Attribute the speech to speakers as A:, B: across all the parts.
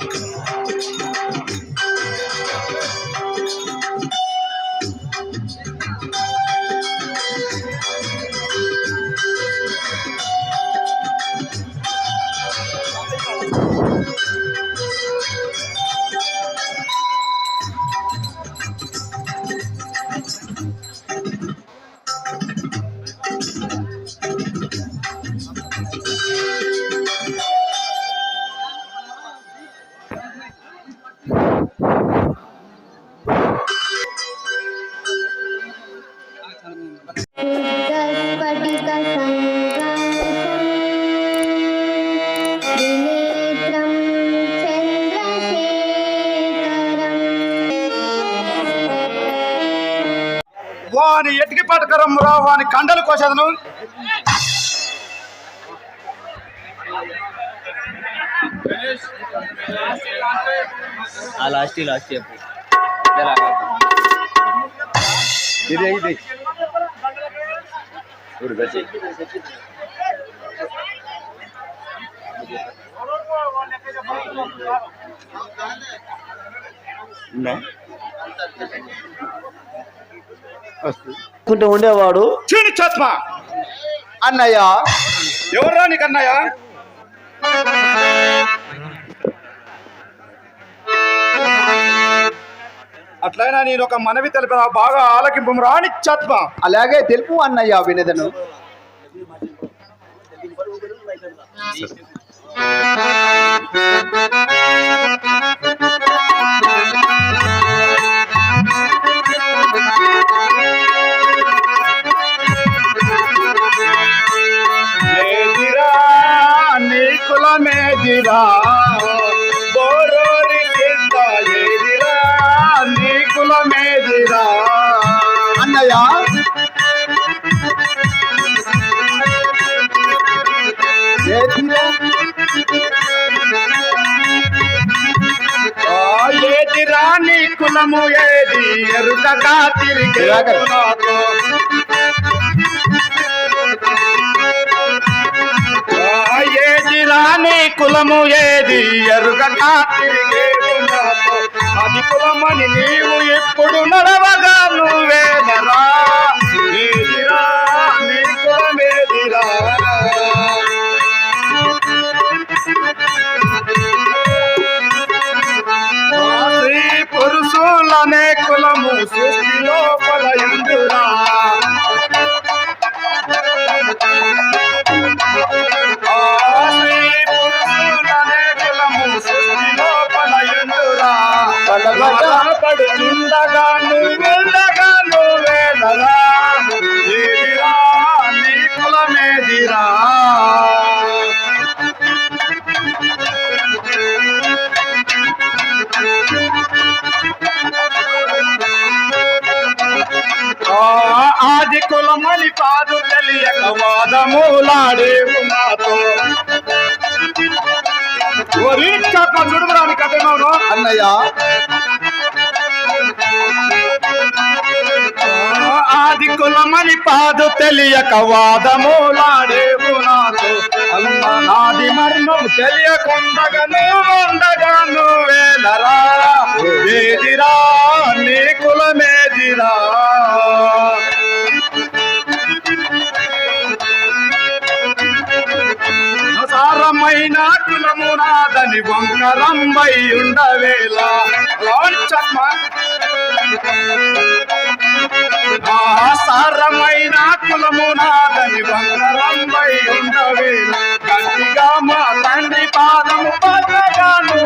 A: Look ఎతికి పథకరం రావు అని కండలు కోసేదను.
B: లాస్ట్ లాస్ట్ చెప్పు
A: ఇప్పుడు గచ్చి వస్తుంది.
C: కుంటూ ఉండేవాడు.
A: చీని చత్మ
C: అన్నయ్య.
A: ఎవర్రా నీకన్నయ్య అట్లయినా నేను ఒక మనవి తెలిపదా బాగా ఆలకింపు రాని చత్మ
C: అలాగే తెలుపు అన్నయ్య వినదను.
A: ఏదిరా కులమేదిరా బోరోరి సిద్ధ ఏదిరా? నీ కులమేదిరా
C: అన్నయ్య. ఏదిరా?
A: ఏదిరా? నీ కులము ఏది ఎరుకగా తిరిగే రాని కులము ఏది ఎరుకగా అది కులమని నీవు ఎప్పుడు నడవగా? నువ్వేదరా కులమని కాదు తెలియక వాదములాడేవు చెప్ప చూడమరాని కథను
C: అన్నయ్య.
A: ఆది కులమని పాదు తెలియక వాదములాడేవు నాతో అమ్మ నాది మర్మం తెలియకుండగా నువ్వుండగా నువ్వేలరా నీ కులమేదిరా. సారమైన కులము నాదని వంకరంబై ఉండవేళ. లాంచమ్మ ఆ సారమైన కులము నాదని వంకరంబై ఉండవేళ. గట్టిగా మా తండ్రి పాదము పదగాను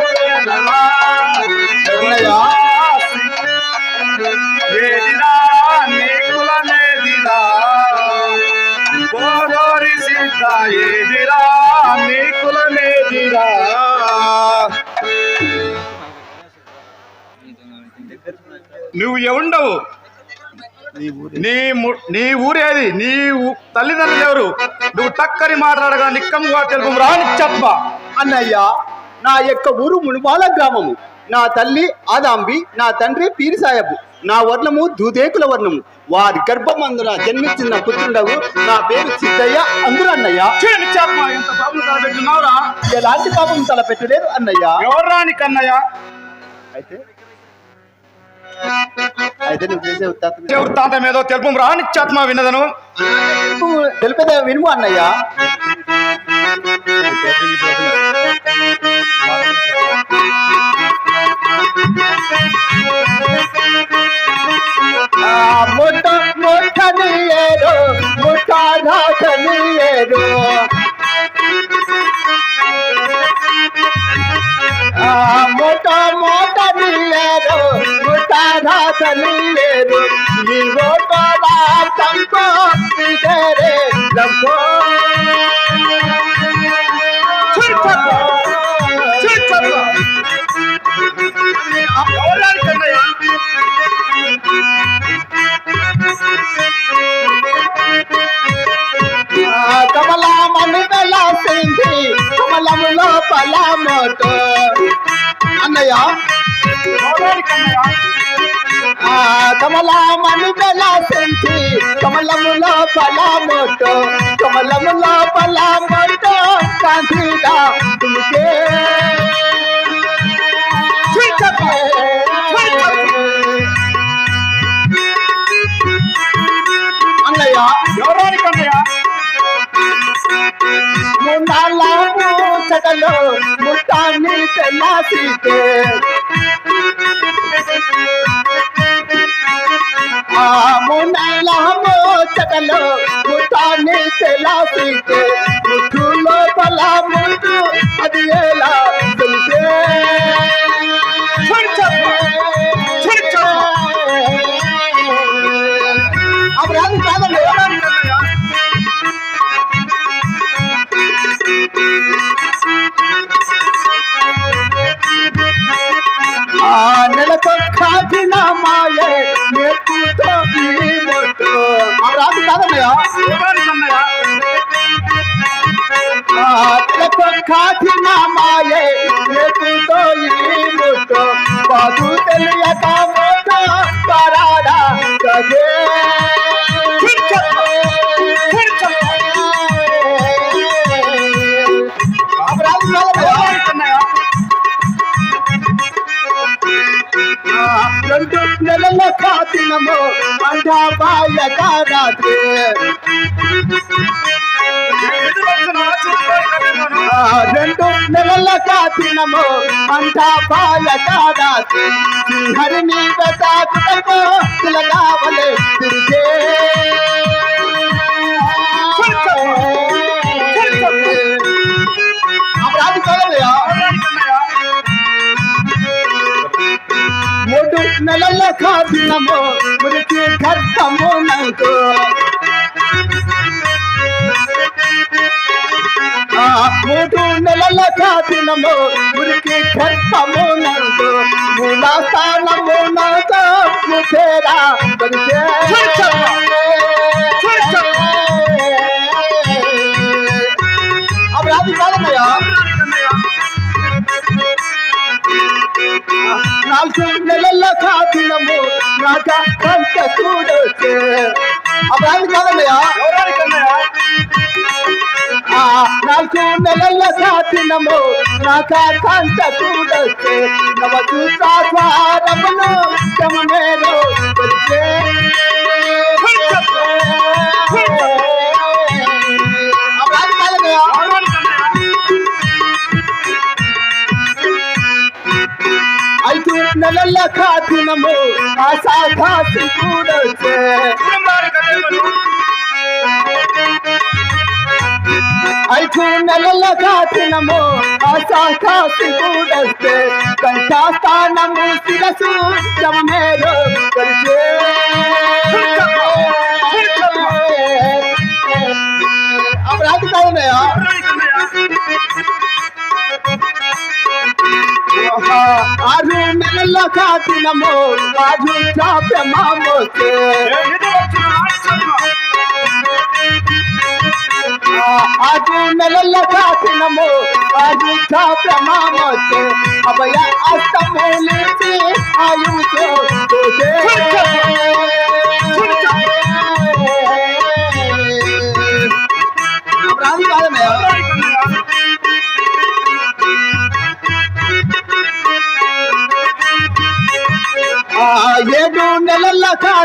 A: నువ్వు ఎవఉండవు నీ నీ ఊరేది నీ తల్లిదండ్రులు ఎవరు? నువ్వు టక్కని మాట్లాడగా నిక్కముగా తెలుపు రాని చెప్ప.
C: అన్నయ్య నా యొక్క ఊరు మునుమాల గ్రామము. నా తల్లి ఆదాంబి నా తండ్రి పీరిసాయబు. నా వర్ణము దూదేకుల వర్ణము. వారి గర్భమందున జన్మించిన పుత్రుడవు. నా పేరు సిద్ధయ్య అందురు అన్నయ్య. ఎలాంటి పాపం తలపెట్టలేదు అన్నయ్య.
A: ఎవర్రా నీ కన్నయ్య
C: అయితే అయితే నువ్వు చేసే ఉత్తాత్మ
A: దేవుడు తాంతం ఏదో తెలుపు రా నిత్యాత్మ వినదను
C: తెలిపేదే వినుము అన్నయ్య. కమలములో పలామోటో అన్నయ్య?
A: ఎవర్రా నీ కన్నయ్య
C: ఆ కమలామణి వెలాసింది కమలములో పలామోటో కమలములో పలామోటో కాంతిగా తుమికే అన్నయ్య?
A: ఎవర్రా నీ కన్నయ్య
C: ముండాల ముట్టాన్ని తెల్లాసితే ఆ ముండాల మూచటలో ముట్టాన్ని తెల్లాసితే ముట్టులో లోపల ముట్టు అది ఎలా తెలిసే? ఆ నెలకు కాచిన మాయే నేర్పుతో ఈ మొట్టు అప్పుడు అది కాదన్నయ్య
A: ఎవర్రా నీ కన్నయ్య
C: నెలకు కాచిన మాయే నేర్పుతో ఈ మొట్టు పాదు తెలియక అంట బాయ రాత్రి రెండు నెలల కాచినము అంట బాయ రాత్రి హరిని బతాకుటకు తిలగావలే తిరిగే. మూడు నెలల కాదినము మురికి గర్భము నాకు ఆ మూడు నెలల కాదినము మురికి గర్భము నాకు మూల స్థానము నాకు ముఖేరా పరిచే అప్పుడు అది కాదన్నయ్యా నాలుగు నెలల కాదినము నాక పంట చూడొచ్చే అప్పుడు అది కాదన్నయ్యా? నాలుగు నెలల కాదినము నాక కంట చూడొచ్చే నవ చూసారమును శమనేరు పరిచే అప్పుడు ఐదు నెలల కాదినము ఆశా కాసి కూడొచ్చే
A: ఎవర్రా నీ కన్నయ్య
C: ఐదు నెలల కాచినము ఆశా కాసి కూడస్తే కంఠాస్థానము శిరసు అరుణల కాటినము రాజు చాప్యమామోకే आज मेला लगा नमो बाजू था प्रमाम से अब या अस्तमूल से आयु तो तुझे।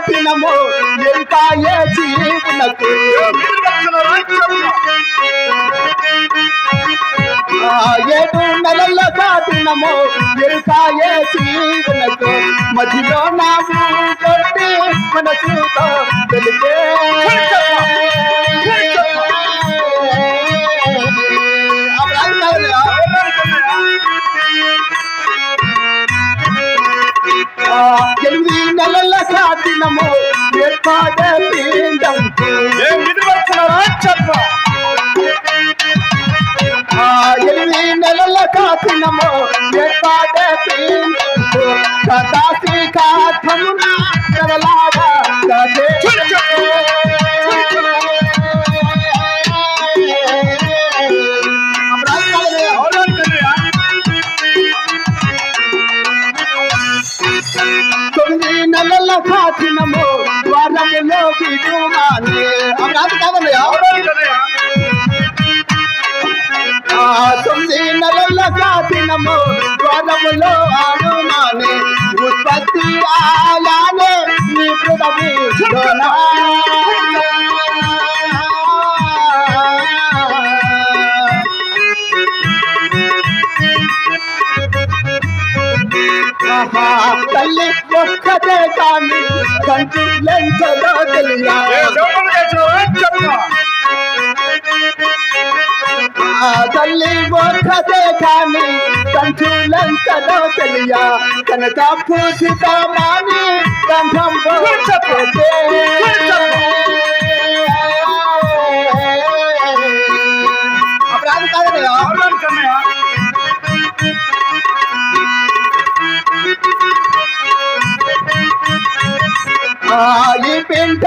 C: కాటినము ఎంకాయే జీవునకు. ఏడు నెలల కాటినము ఎంకాయే జీవునకు. మధ్యలో నాము కొట్టి మనసుతో తెలిపే ఎనిమిది కాటినము ఏర్పాటే పిండంకు
A: ఏం విధి వస్తున్నారా చెప్ప
C: ఎనిమిది నెలల కాచినము ఏర్పాటే పిండంకు సదాసి కాఠమున కదలాగా నెలల కాచినము వారములో విడుమానే అమరాజు కాదన్నయ్యా? ఆ తొమ్మిది నెలల కాచినము వారములో ఆడుమానే. ఉత్పత్తి ఆయానే నీ తల్లి ఒక్కటే కానీ కంటిలెంతలో తెలియా
A: ఏ దేవుడు చేసినారా చెప్ప
C: ఆ తల్లి ఒక్కటే కానీ కంచులంతలో తెలియ కనుక పూజిత మాని కంఠం పోతే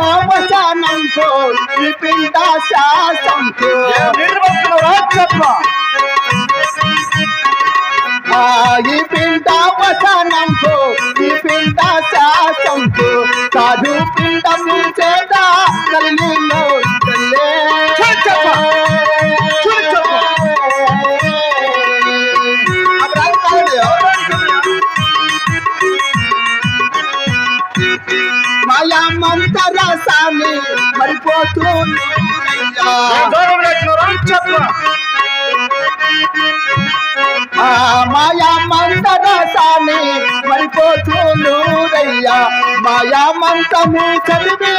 C: పిండ వచనంతో ఈ పిండ శాసంతో ఆ ఈ పిండ వచనంతో ఈ పిండ శాసంతో కాదు పిండము చేత కలిలో తల్లే మరిపోతూ
A: చేసినారా చెప్ప.
C: ఆ మాయా మంతరసాన్ని మరిపోతూ నూరయ్యా మాయా మంతము చదివి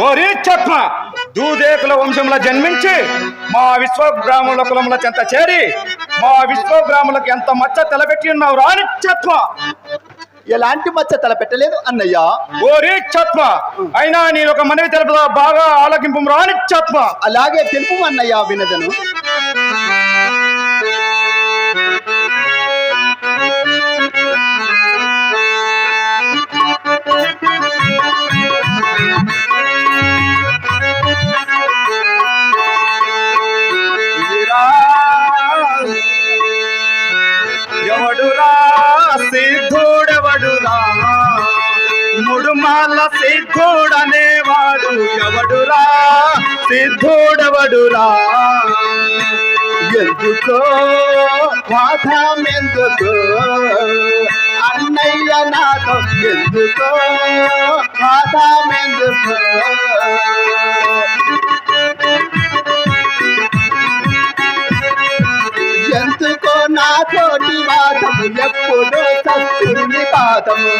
A: ఓరి చెప్ప దూదేకుల వంశంలో జన్మించి మా విశ్వబ్రాహ్మణుల కులముల చెంత చేరి మా విశ్వబ్రాహ్మణులకు ఎంత మచ్చ తెలబెట్టి ఉన్నావు రాని చెప్ప
C: ఎలాంటి మచ్చ తల పెట్టలేదు అన్నయ్య.
A: ఓరి చెప్ప అయినా నేను ఒక మనవి తెలుపుదా బాగా ఆలకింపు రాని చెప్ప
C: అలాగే తెలుపు అన్నయ్య వినదను.
A: ముడుమాల సిద్ధుడనేవాడు ఎవడురా? సిద్ధుడవడురా?
C: ఎందుకో పాఠం ఎందుకో అన్నయ్య నాతో ఎందుకో పాఠం ఎందుకో ఎందుకో నాతోటి వాదము ఎప్పుడో సత్తుని పాదము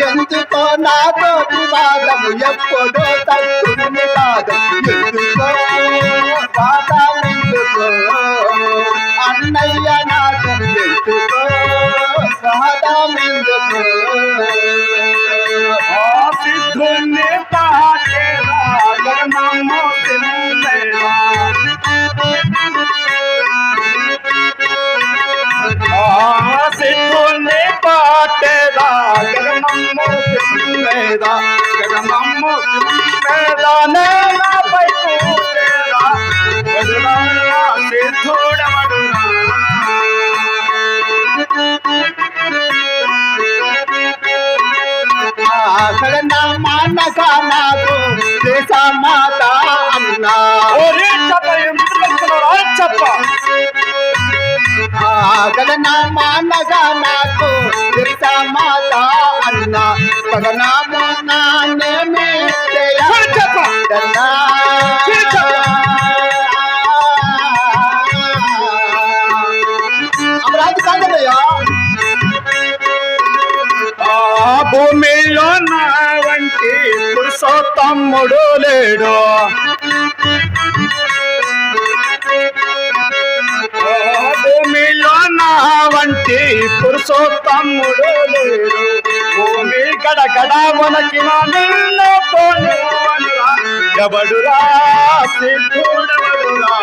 C: ఎందుకో నాతో వివాదము ఎప్పుడో తక్కుని కాదు ఎందుకో
A: మీద జగమమ్ము మీద నేలపై సిద్ధుడవడురా
C: అక్కడ మానక నాకు దేశ మాత అన్నా.
A: చెప్ప ఎందుకు చెప్తున్నావు? ఆ చెప్ప.
C: అక్కడ నా మానక నాకు దేశ మాత అన్నా. పగనామ
A: తమ్ముడు లేడు. భూమిలో నా వంటి పురుషోత్తముడు లేడు. భూమి గడగడ వనకిన నిన్ను పోనివ్వనురా. ఎవడురా సిద్ధుడెవడురా?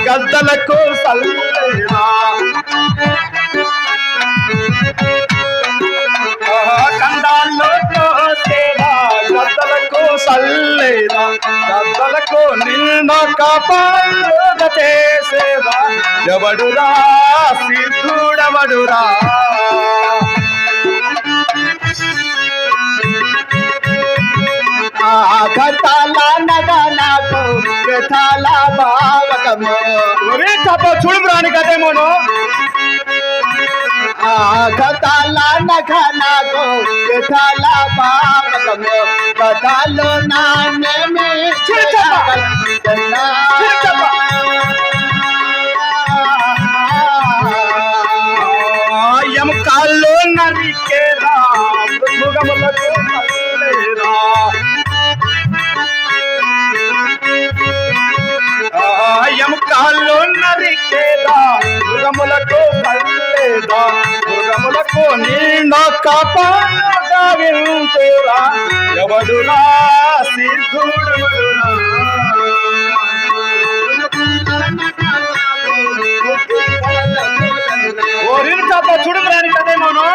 A: గద్దలకు సల్లేదా కండాళ్ళు కోసేదా గద్దలకు సల్లేదా గద్దలకు నిన్న కాపాడుగ చేసేదా ఎవడురా? సిద్ధుడవడురా?
C: నాకు కథల భావకము.
A: ఒరే తప్ప చూడు కదేమోను
C: ఆ కథల నగ నాకు కథల భావకము కథలు నాన్నేమి
A: ఎముకాళ్ళు నరికేదా మృగములకు తల్లేదా మృగములకు నీళ్ళ కాపాడగా ఎవడురా సిద్ధుడురా ఓరిని చూడు కదేమోను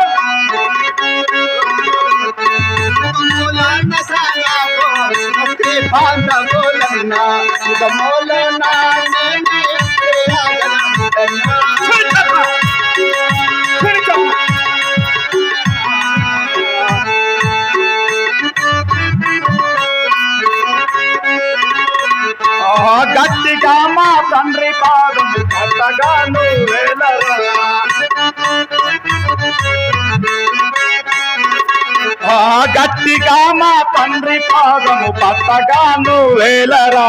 A: ఆ గట్టిగా మా తండ్రి పాదము పట్టగా వేలరా.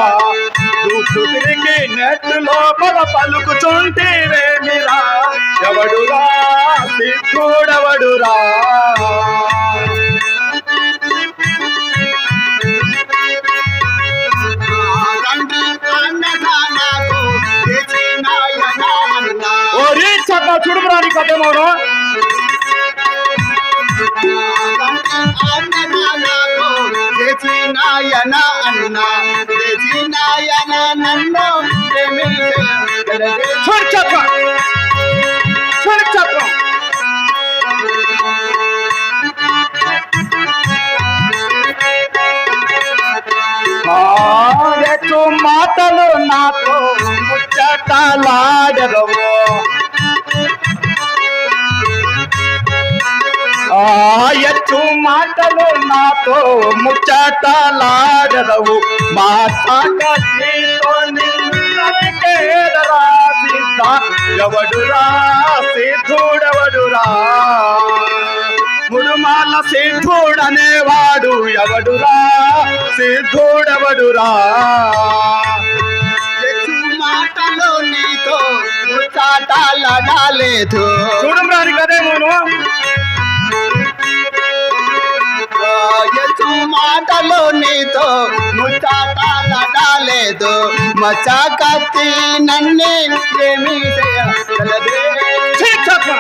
A: చూసు తిరిగి నెట్ లోపల పలుకుచుంటేవేమిరా ఎవడురా నాతో ముచ్చటలాడరవు ఆ ఎచ్చు మాటలు నాతో ముచ్చటలాడరవు మాటతో నిన్నకేదరా ముడుమాల సిద్ధుడనేవాడు. ఎవడురా సిద్ధుడవడురా?
C: మాటలో నీతో ముచ్చట ముచ్చాటాలడాలేదు
A: చూడం రాని కదేమోను
C: రాయచు మాటలు నీతో ముచ్చాటాలడాలేదు మచాకత్తి నన్నే ఏమి చేయగలదే
A: చీచాత్మ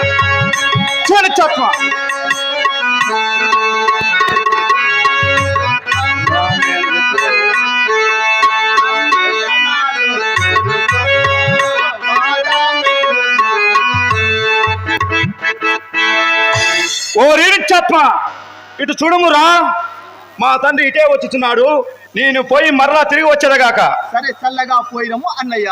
A: ఓ ఓ చెప్ప. ఇటు చూడమురా. మా తండ్రి ఇటే వచ్చుచున్నాడు. నేను పోయి మరలా తిరిగి వచ్చేదగాక.
C: సరే చల్లగా పోయినము అన్నయ్య.